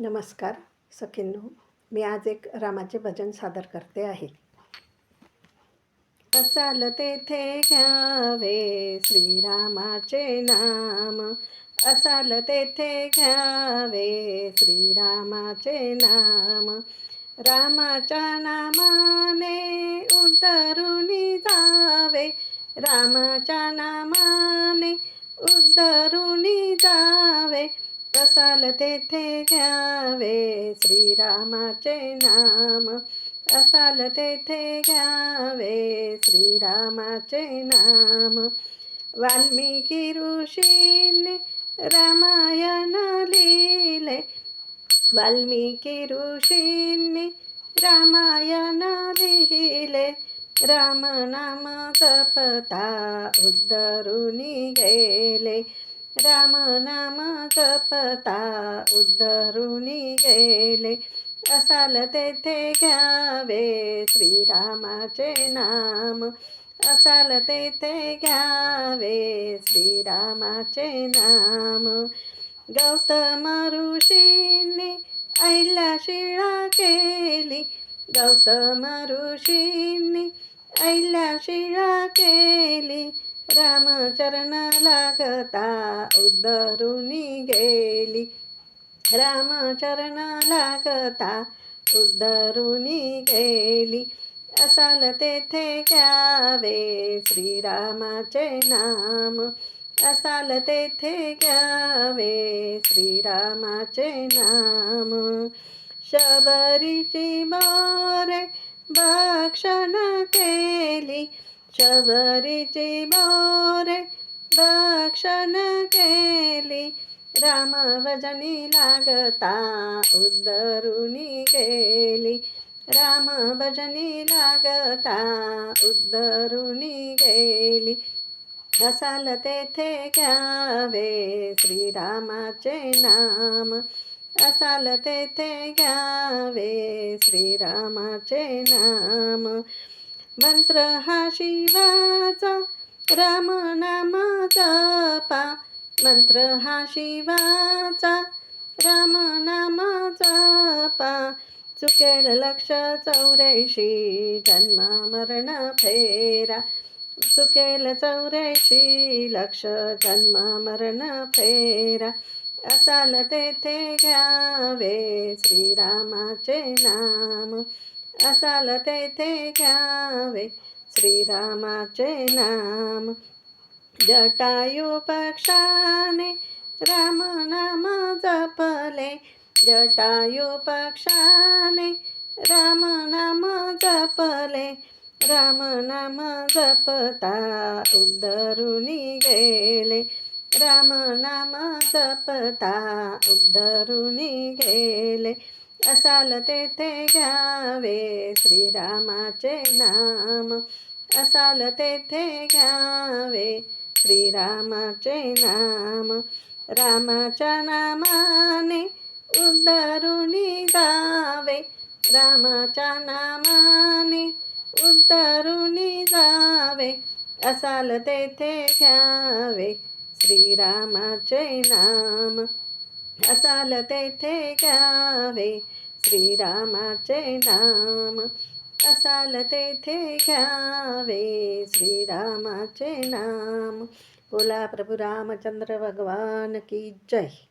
नमस्कार सखिंदू मी आज एक रामाचे भजन सादर करते आहे. असाल तेथे घ्यावे श्रीरामाचे नाम. असाल तेथे घ्यावे श्रीरामाचे नाम. रामाच्या नामाने उद्धरुणी जावे. रामाच्या नामाने उद्धरुणी जावे. श्रीरामाचे नाम. असाल तेथे घ्यावे श्रीरामाचे नाम. वाल्मिकी ऋषींनी रामायण लिहिले वाल्मिकी ऋषींनी रामायण लिहिले राम नाम जपता उद्धरुनी गेले राम नाम जपता उद्धरुनी गेले. असाल तेथे घ्यावे श्रीरामाचे नाम. असाल तेथे घ्यावे श्रीरामाचे नाम. गौतम ऋषींनी ऐला शिळा केली. गौतम ऋषींनी ऐला शिळा केली. रामचरण लागता उद्धरुनी गेली. रामचरण लागता उद्धरुनी गेली. असाल तेथे घ्यावे श्रीरामाचे नाम. असाल तेथे घ्यावे श्रीरामाचे नाम. शबरीची मोरे भक्षण केली. शबरीची मोरे भक्षण केली. राम भजनी लागता उद्धरुनी गेली. राम भजनी लागता उद्धरुनी गेली. असाल तेथे घ्यावे श्रीरामाचे नाम. असाल तेथे घ्यावे श्रीरामाचे नाम. मंत्र हा शिवाचा राम नाम जपा मंत्र हा शिवाचा राम नाम जपा चुकेल लक्ष चौऱ्याऐंशी जन्म मरण फेरा. चुकेल चौऱ्याऐंशी लक्ष जन्म मरण फेरा. असाल तेथे घ्यावे श्रीरामाचे नाम. असाल तेथे घ्यावे. श्रीरामाचे नाम जटायू पक्षाने राम नाम जपले. जटायू पक्षाने राम नाम जपले. राम नाम जपता उद्धरुनी गेले. राम नाम जपता उद्धरुणी गेले. असाल तेथे घ्यावे श्रीरामाचे नाम. असाल तेथे घ्यावे श्रीरामाचे नाम. रामाच्या नामाने उद्धरुनी जावे. रामाच्या नामाने उद्धरुनी जावे. असाल तेथे घ्यावे श्रीरामाचे नाम. असाल तेथे घ्यावे श्रीरामाचे नाम. असाल तेथे घ्यावे श्रीरामाचे नाम. बोला प्रभू रामचंद्र भगवान की जय.